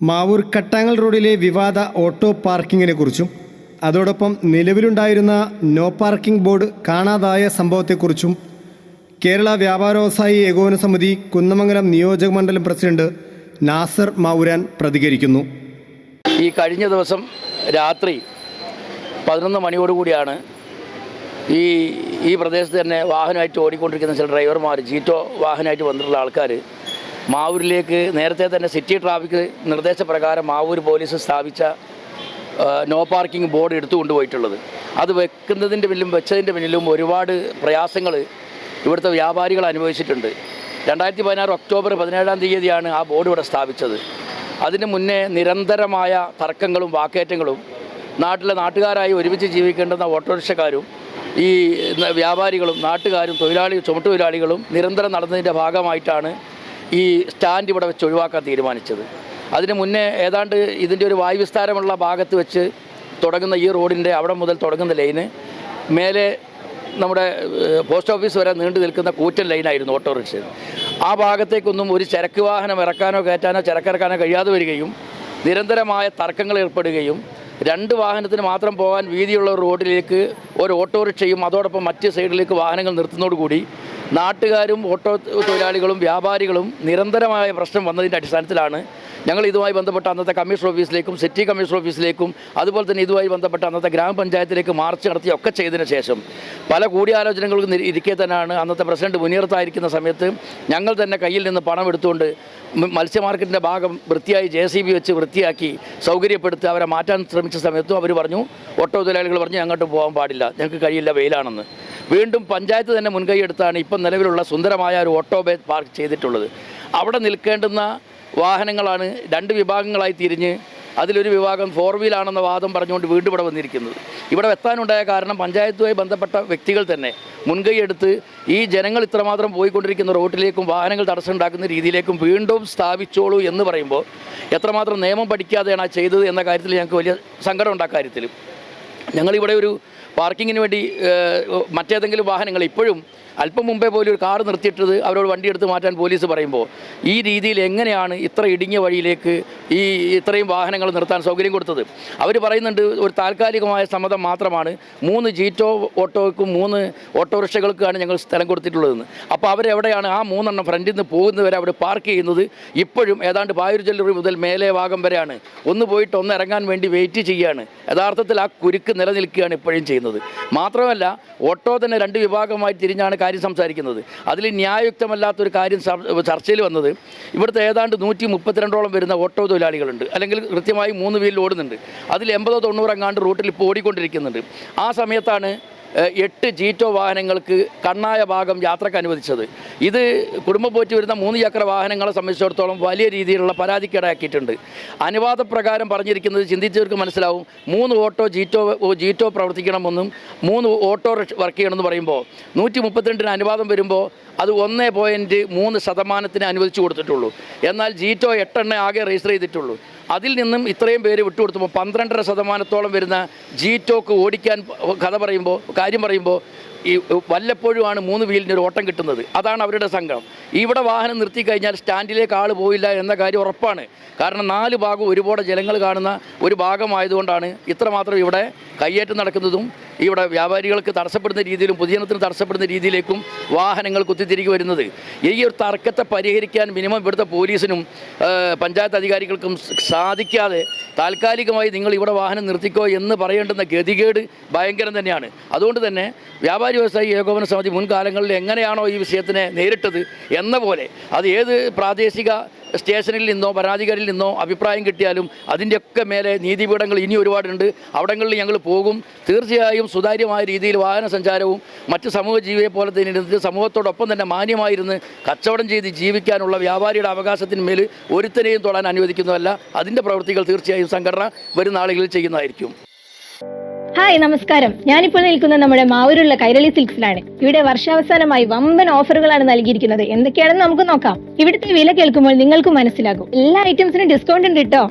മാവൂർ കട്ടാങ്ങൽ റോഡിലെ വിവാദ ഓട്ടോ പാർക്കിങ്ങിനെ കുറിച്ചും അതോടൊപ്പം നിലവിലുണ്ടായിരുന്ന നോ പാർക്കിംഗ് ബോർഡ് കാണാതായ സംഭവത്തെക്കുറിച്ചും കേരള വ്യാപാര വ്യവസായി ഏകോപന സമിതി കുന്നമംഗലം നിയോജക മണ്ഡലം പ്രസിഡന്റ് നാസർ മാവുരാൻ പ്രതികരിക്കുന്നു. ഈ കഴിഞ്ഞ ദിവസം രാത്രി പതിനൊന്ന് മണിയോടുകൂടിയാണ് ഈ ഈ പ്രദേശത്ത് തന്നെ വാഹനമായിട്ട് ഓടിക്കൊണ്ടിരിക്കുന്ന ചില ഡ്രൈവർമാർ ജീറ്റോ വാഹനമായിട്ട് വന്നിട്ടുള്ള ആൾക്കാർ മാവൂരിലേക്ക് നേരത്തെ തന്നെ സിറ്റി ട്രാഫിക് നിർദ്ദേശപ്രകാരം മാവൂർ പോലീസ് സ്ഥാപിച്ച നോ പാർക്കിംഗ് ബോർഡ് എടുത്തു കൊണ്ടുപോയിട്ടുള്ളത് അത് വെക്കുന്നതിന്റെ പിന്നിലും വെച്ചതിന്റെ പിന്നിലും ഒരുപാട് പ്രയാസങ്ങൾ ഇവിടുത്തെ വ്യാപാരികൾ അനുഭവിച്ചിട്ടുണ്ട്. രണ്ടായിരത്തി പതിനാറ് ഒക്ടോബർ പതിനേഴാം തീയതിയാണ് ആ ബോർഡ് ഇവിടെ സ്ഥാപിച്ചത്. അതിന് മുന്നേ നിരന്തരമായ തർക്കങ്ങളും വാക്കേറ്റങ്ങളും നാട്ടിലെ നാട്ടുകാരായി ഒരുമിച്ച് ജീവിക്കേണ്ടുന്ന ഓട്ടോറിക്ഷക്കാരും ഈ വ്യാപാരികളും നാട്ടുകാരും തൊഴിലാളി ചുമട്ടുതൊഴിലാളികളും നിരന്തരം നടന്നതിന്റെ ഭാഗമായിട്ടാണ് ഈ സ്റ്റാൻഡ് ഇവിടെ വെച്ച് ഒഴിവാക്കാൻ തീരുമാനിച്ചത്. അതിന് മുന്നേ ഏതാണ്ട് ഇതിന്റെ ഒരു വായുവിസ്താരമുള്ള ഭാഗത്ത് വെച്ച് തുടങ്ങുന്ന ഈ റോഡിന്റെ അവിടെ മുതൽ തുടങ്ങുന്ന ലൈന് മേലെ നമ്മുടെ പോസ്റ്റ് ഓഫീസ് വരെ നീണ്ടു നിൽക്കുന്ന കൂറ്റൻ ലൈനായിരുന്നു ഓട്ടോറിക്ഷ ആ ഭാഗത്തേക്കൊന്നും ഒരു ചരക്ക് വാഹനം ഇറക്കാനോ കയറ്റാനോ ചരക്കിറക്കാനോ കഴിയാതെ വരികയും നിരന്തരമായ തർക്കങ്ങൾ ഏർപ്പെടുകയും രണ്ട് വാഹനത്തിന് മാത്രം പോകാൻ വീതിയുള്ള റോഡിലേക്ക് ഒരു ഓട്ടോറിക്ഷയും അതോടൊപ്പം മറ്റ് സൈഡിലേക്ക് വാഹനങ്ങൾ നിർത്തുന്നതോടുകൂടി നാട്ടുകാരും ഓട്ടോ തൊഴിലാളികളും വ്യാപാരികളും നിരന്തരമായ പ്രശ്നം വന്നതിന്റെ അടിസ്ഥാനത്തിലാണ് ഞങ്ങൾ ഇതുമായി ബന്ധപ്പെട്ട അന്നത്തെ കമ്മീഷണർ ഓഫീസിലേക്കും സിറ്റി കമ്മീഷണർ ഓഫീസിലേക്കും അതുപോലെ തന്നെ ഇതുമായി ബന്ധപ്പെട്ട അന്നത്തെ ഗ്രാമപഞ്ചായത്തിലേക്ക് മാർച്ച് നടത്തി ഒക്കെ ചെയ്തതിന് ശേഷം പല കൂടിയാലോചനകൾക്ക് ഇരിക്കെ തന്നെയാണ് അന്നത്തെ പ്രസിഡന്റ് മുനിയർത്തായിരിക്കുന്ന സമയത്ത് ഞങ്ങൾ തന്നെ കയ്യിൽ നിന്ന് പണം എടുത്തുകൊണ്ട് മത്സ്യ മാർക്കറ്റിന്റെ ഭാഗം വൃത്തിയായി ജെ സി ബി വെച്ച് വൃത്തിയാക്കി സൗകര്യപ്പെടുത്തി അവരെ മാറ്റാൻ ശ്രമിച്ച സമയത്തും അവർ പറഞ്ഞു ഓട്ടോ തൊഴിലാളികൾ പറഞ്ഞു അങ്ങോട്ട് പോകാൻ പാടില്ല ഞങ്ങൾക്ക് കഴിയില്ല വെയിലാണെന്ന്. വീണ്ടും പഞ്ചായത്ത് തന്നെ മുൻകൈ എടുത്താണ് ഇപ്പം നിലവിലുള്ള സുന്ദരമായ ഒരു ഓട്ടോ ബേ പാർക്ക് ചെയ്തിട്ടുള്ളത്. അവിടെ നിൽക്കേണ്ടുന്ന വാഹനങ്ങളാണ് രണ്ട് വിഭാഗങ്ങളായി തിരിഞ്ഞ് അതിലൊരു വിഭാഗം ഫോർ വീലാണെന്ന വാദം പറഞ്ഞുകൊണ്ട് വീണ്ടും ഇവിടെ വന്നിരിക്കുന്നത്. ഇവിടെ എത്താനുണ്ടായ കാരണം പഞ്ചായത്തുമായി ബന്ധപ്പെട്ട വ്യക്തികൾ തന്നെ മുൻകൈ എടുത്ത് ഈ ജനങ്ങൾ ഇത്രമാത്രം പോയിക്കൊണ്ടിരിക്കുന്ന റോട്ടിലേക്കും വാഹനങ്ങൾ തടസ്സമുണ്ടാക്കുന്ന രീതിയിലേക്കും വീണ്ടും സ്ഥാപിച്ചോളൂ എന്ന് പറയുമ്പോൾ എത്രമാത്രം നിയമം പഠിക്കാതെയാണ് ആ ചെയ്തത് എന്ന കാര്യത്തിൽ ഞങ്ങൾക്ക് വലിയ സങ്കടമുണ്ട് ആ ഞങ്ങളിവിടെ ഒരു പാർക്കിങ്ങിന് വേണ്ടി മറ്റേതെങ്കിലും വാഹനങ്ങൾ ഇപ്പോഴും അല്പം മുമ്പേ പോലും ഒരു കാർ നിർത്തിയിട്ടത് അവരോട് വണ്ടി എടുത്ത് മാറ്റാൻ പോലീസ് പറയുമ്പോൾ ഈ രീതിയിൽ എങ്ങനെയാണ് ഇത്ര ഇടുങ്ങിയ വഴിയിലേക്ക് ഈ ഇത്രയും വാഹനങ്ങൾ നിർത്താൻ സൗകര്യം കൊടുത്തത്? അവർ പറയുന്നുണ്ട് ഒരു താൽക്കാലികമായ സമ്മതം മാത്രമാണ് മൂന്ന് ജീറ്റോ ഓട്ടോയ്ക്കും മൂന്ന് ഓട്ടോറിക്ഷകൾക്കാണ് ഞങ്ങൾ സ്ഥലം കൊടുത്തിട്ടുള്ളതെന്ന്. അപ്പോൾ അവരെവിടെയാണ് ആ മൂന്നെണ്ണം ഫ്രണ്ടിൽ നിന്ന് പോകുന്നവരെ അവിടെ പാർക്ക് ചെയ്യുന്നത്? ഇപ്പോഴും ഏതാണ്ട് പായൂർ ജ്വല്ലറി മുതൽ മേലെ ഭാഗം വരെയാണ്. ഒന്ന് പോയിട്ട് ഒന്ന് ഇറങ്ങാൻ വേണ്ടി വെയിറ്റ് ചെയ്യുകയാണ്. യഥാർത്ഥത്തിൽ ആ കുരുക്ക് നിലനിൽക്കുകയാണ് ഇപ്പോഴും ചെയ്യുന്നത്. മാത്രമല്ല ഓട്ടോ തന്നെ രണ്ട് വിഭാഗമായി തിരിഞ്ഞാണ് കാര്യം സംസാരിക്കുന്നത്. അതിൽ ന്യായയുക്തമല്ലാത്തൊരു കാര്യം ചർ- ചർച്ചയിൽ വന്നത് ഇവിടുത്തെ ഏതാണ്ട് നൂറ്റി മുപ്പത്തിരണ്ടോളം വരുന്ന ഓട്ടോ തൊഴിലാളികളുണ്ട്. അല്ലെങ്കിൽ കൃത്യമായി മൂന്ന് വീലിൽ ഓടുന്നുണ്ട്. അതിൽ എൺപതോ തൊണ്ണൂറോ എങ്ങാണ്ട് റൂട്ടിൽ ഇപ്പോൾ ഓടിക്കൊണ്ടിരിക്കുന്നുണ്ട്. ആ സമയത്താണ് എട്ട് ജീറ്റോ വാഹനങ്ങൾക്ക് കണ്ണായ ഭാഗം യാത്രയ്ക്ക് അനുവദിച്ചത്. ഇത് കുടുംബം പോറ്റി വരുന്ന മൂന്ന് ചക്ര വാഹനങ്ങളെ സംബന്ധിച്ചിടത്തോളം വലിയ രീതിയിലുള്ള പരാതിക്കിടയാക്കിയിട്ടുണ്ട് അനുവാദപ്രകാരം പറഞ്ഞിരിക്കുന്നത് ചിന്തിച്ചവർക്ക് മനസ്സിലാവും. മൂന്ന് ഓട്ടോ ജീറ്റോ ജീറ്റോ പ്രവർത്തിക്കണമെന്നും മൂന്ന് ഓട്ടോ വർക്ക് ചെയ്യണമെന്ന് പറയുമ്പോൾ നൂറ്റി മുപ്പത്തിരണ്ടിന് അനുവാദം വരുമ്പോൾ അത് ഒന്ന് പോയിന്റ് മൂന്ന് ശതമാനത്തിന് അനുവദിച്ചു കൊടുത്തിട്ടുള്ളൂ. എന്നാൽ ജീറ്റോ എട്ടെണ്ണ ആകെ രജിസ്റ്റർ ചെയ്തിട്ടുള്ളൂ. അതിൽ നിന്നും ഇത്രയും പേര് വിട്ടുകൊടുത്തപ്പോൾ പന്ത്രണ്ടര ശതമാനത്തോളം വരുന്ന ജി ടോക്ക് ഓടിക്കാൻ കഥ പറയുമ്പോൾ കാര്യം പറയുമ്പോൾ ഈ വല്ലപ്പോഴുമാണ് മൂന്ന് വീലിന്റെ ഒരു ഓട്ടം കിട്ടുന്നത്. അതാണ് അവരുടെ സംഘം. ഇവിടെ വാഹനം നിർത്തി കഴിഞ്ഞാൽ സ്റ്റാൻഡിലേക്ക് ആൾ പോയില്ല എന്ന കാര്യം ഉറപ്പാണ്. കാരണം നാല് ഭാഗവും ഒരുപാട് ജനങ്ങൾ കാണുന്ന ഒരു ഭാഗമായതുകൊണ്ടാണ് ഇത്രമാത്രം ഇവിടെ കയ്യേറ്റം നടക്കുന്നതും ഇവിടെ വ്യാപാരികൾക്ക് തടസ്സപ്പെടുന്ന രീതിയിലും പൊതുജനത്തിന് തടസ്സപ്പെടുന്ന രീതിയിലേക്കും വാഹനങ്ങൾ കുത്തിത്തിരികെ വരുന്നത്. ഈ ഒരു തർക്കത്തെ പരിഹരിക്കാൻ മിനിമം ഇവിടുത്തെ പോലീസിനും പഞ്ചായത്ത് അധികാരികൾക്കും സാധിക്കാതെ താൽക്കാലികമായി നിങ്ങൾ ഇവിടെ വാഹനം നിർത്തിക്കോ എന്ന് പറയേണ്ടുന്ന ഗതികേട് ഭയങ്കരം തന്നെയാണ്. അതുകൊണ്ട് തന്നെ വ്യാപാരി വ്യവസായി ഏകോപന സമിതി മുൻകാലങ്ങളിൽ എങ്ങനെയാണോ ഈ വിഷയത്തിനെ നേരിട്ടത് എന്ന പോലെ അത് ഏത് പ്രാദേശിക സ്റ്റേഷനിൽ നിന്നോ ഭരണാധികാരിയിൽ നിന്നോ അഭിപ്രായം കിട്ടിയാലും അതിന്റെയൊക്കെ മേലെ നീതിപീഠങ്ങൾ ഇനി ഒരുപാടുണ്ട്. അവിടങ്ങളിൽ ഞങ്ങൾ പോകും. തീർച്ചയായും സുതാര്യമായ രീതിയിൽ വാഹന സഞ്ചാരവും മറ്റ് സമൂഹ ജീവിയെ പോലെ തന്നെ ഇരുന്നിട്ട് സമൂഹത്തോടൊപ്പം തന്നെ മാന്യമായിരുന്ന് കച്ചവടം ചെയ്ത് ജീവിക്കാനുള്ള വ്യാപാരിയുടെ അവകാശത്തിന്മേൽ ഒരുത്തനെയും തൊടാൻ അനുവദിക്കുന്നതല്ല. അതിന്റെ പ്രവൃത്തികൾ തീർച്ചയായും സംഘടന വരും നാളുകളിൽ ചെയ്യുന്നതായിരിക്കും. ഹായ് നമസ്കാരം. ഞാനിപ്പോൾ നിൽക്കുന്ന നമ്മുടെ മാവൂരുള്ള കൈരളി സിൽക്സിലാണ്. ഇവിടെ വർഷാവസാനമായി വമ്പൻ ഓഫറുകളാണ് നൽകിയിരിക്കുന്നത്. എന്തൊക്കെയാണെന്ന് നമുക്ക് നോക്കാം. ഇവിടുത്തെ വില കേൾക്കുമ്പോൾ നിങ്ങൾക്ക് മനസ്സിലാകും. എല്ലാ ഐറ്റംസിനും ഡിസ്കൗണ്ട് ഉണ്ട് കേട്ടോ